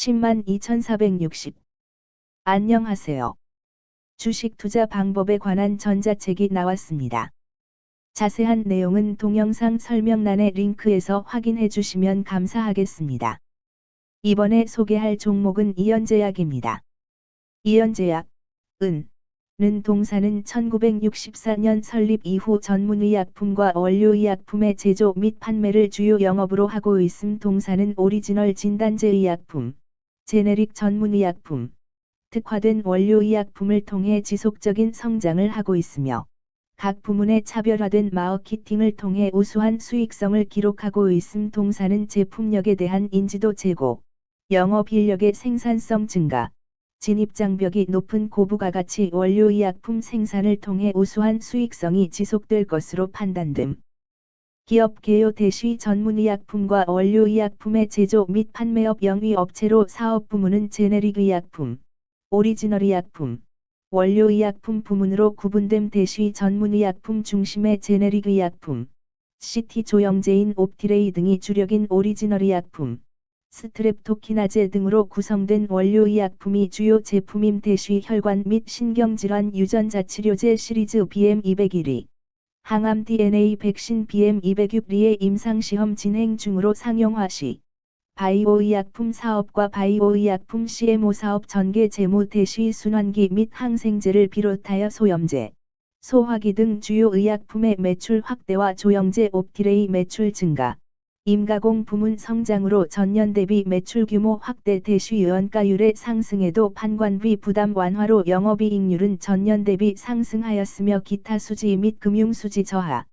10만 2460. 안녕하세요. 주식 투자 방법에 관한 전자책이 나왔습니다. 자세한 내용은 동영상 설명란의 링크에서 확인해 주시면 감사하겠습니다. 이번에 소개할 종목은 이연제약입니다. 이연제약, 은, 는 동사는 1964년 설립 이후 전문의약품과 원료의약품의 제조 및 판매를 주요 영업으로 하고 있음 동사는 오리지널 진단제의약품, 제네릭 전문 의약품, 특화된 원료 의약품을 통해 지속적인 성장을 하고 있으며 각 부문의 차별화된 마케팅을 통해 우수한 수익성을 기록하고 있음 동사는 제품력에 대한 인지도 제고, 영업 인력의 생산성 증가, 진입 장벽이 높은 고부가 가치 원료 의약품 생산을 통해 우수한 수익성이 지속될 것으로 판단 등 기업 개요 대시 전문의약품과 원료의약품의 제조 및 판매업 영위업체로 사업 부문은 제네릭 의약품, 오리지널 의약품, 원료의약품 부문으로 구분됨 대시 전문의약품 중심의 제네릭 의약품, CT 조영제인 옵티레이 등이 주력인 오리지널 의약품, 스트랩토키나제 등으로 구성된 원료의약품이 주요 제품임 대쉬 혈관 및 신경질환 유전자 치료제 시리즈 BM201이 항암 DNA 백신 BM206리의 임상시험 진행 중으로 상용화 시 바이오의약품 사업과 바이오의약품 CMO 사업 전개 재무 대쉬 순환기 및 항생제를 비롯하여 소염제, 소화기 등 주요 의약품의 매출 확대와 조영제 옵티레이 매출 증가, 임가공 부문 성장으로 전년 대비 매출 규모 확대 대시 연가율의 상승에도 판관비 부담 완화로 영업이익률은 전년 대비 상승하였으며 기타 수지 및 금융수지 저하,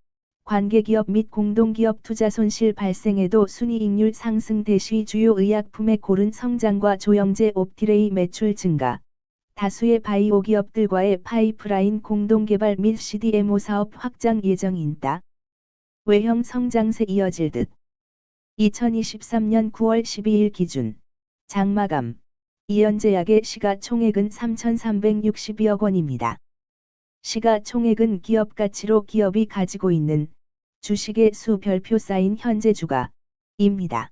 관계기업 및 공동기업 투자 손실 발생에도 순이익률 상승 대시 주요 의약품의 고른 성장과 조영제 옵티레이 매출 증가, 다수의 바이오 기업들과의 파이프라인 공동개발 및 CDMO 사업 확장 예정인다. 외형 성장세 이어질 듯. 2023년 9월 12일 기준 장마감 이연제약의 시가총액은 3,362억 원입니다. 시가총액은 기업 가치로 기업이 가지고 있는 주식의 수 별표 쌓인 현재 주가입니다.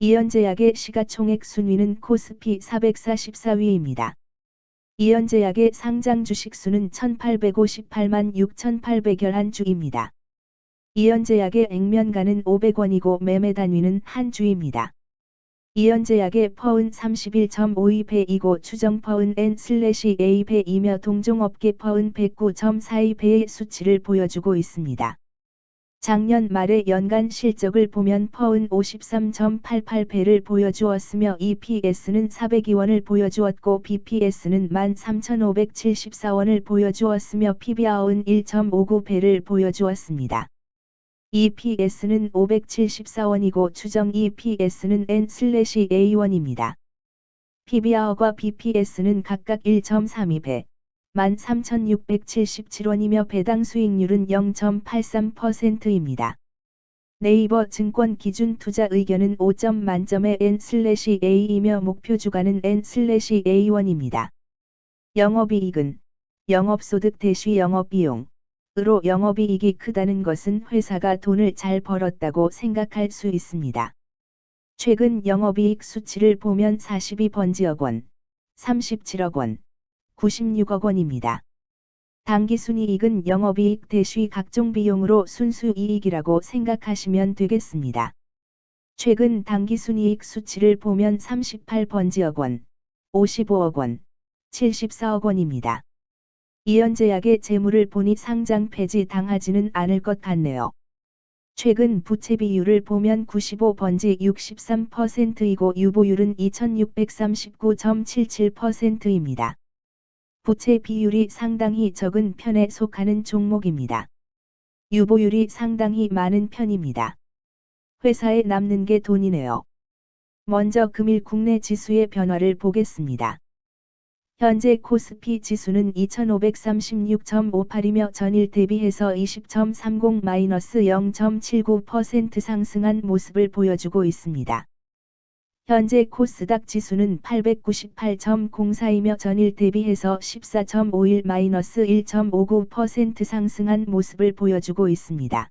이연제약의 시가총액 순위는 코스피 444위입니다. 이연제약의 상장 주식 수는 1858만 6811주입니다. 이연제약의 액면가는 500원이고 매매 단위는 한 주입니다. 이연제약의 퍼은 31.52배이고 추정 퍼은 N/A배이며 동종업계 퍼은 109.42배의 수치를 보여주고 있습니다. 작년 말의 연간 실적을 보면 퍼은 53.88배를 보여주었으며 EPS는 402원을 보여주었고 BPS는 13,574원을 보여주었으며 PBR은 1.59배를 보여주었습니다. EPS는 574원이고 추정 EPS는 N/A1입니다. PBR과 BPS는 각각 1.32배, 13,677원이며 배당 수익률은 0.83%입니다. 네이버 증권 기준 투자 의견은 5점 만점의 N/A이며 목표 주가는 N/A1입니다. 영업이익은 영업소득 대시 영업비용 으로 영업이익이 크다는 것은 회사가 돈을 잘 벌었다고 생각할 수 있습니다. 최근 영업이익 수치를 보면 42번지억 원, 37억 원, 96억 원입니다. 당기순이익은 영업이익 대시 각종 비용으로 순수이익이라고 생각하시면 되겠습니다. 최근 당기순이익 수치를 보면 38번지억 원, 55억 원, 74억 원입니다. 이연제약의 재물을 보니 상장 폐지 당하지는 않을 것 같네요. 최근 부채 비율을 보면 95번지 63%이고 유보율은 2639.77%입니다. 부채 비율이 상당히 적은 편에 속하는 종목입니다. 유보율이 상당히 많은 편입니다. 회사에 남는 게 돈이네요. 먼저 금일 국내 지수의 변화를 보겠습니다. 현재 코스피 지수는 2536.58이며 전일 대비해서 20.30-0.79% 상승한 모습을 보여주고 있습니다. 현재 코스닥 지수는 898.04이며 전일 대비해서 14.51-1.59% 상승한 모습을 보여주고 있습니다.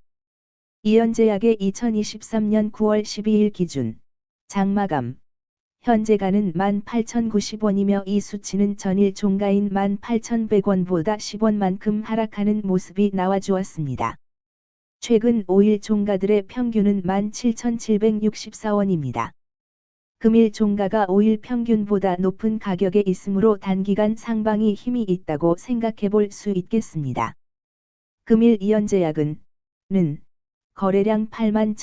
이연제약의 2023년 9월 12일 기준 장마감 현재가는 18,090원이며 이 수치는 전일 종가인 18,100원보다 10원만큼 하락하는 모습이 나와주었습니다. 최근 5일 종가들의 평균은 17,764원입니다. 금일 종가가 5일 평균보다 높은 가격에 있으므로 단기간 상방이 힘이 있다고 생각해 볼 수 있겠습니다. 금일 이연제약은 는 거래량 8만 1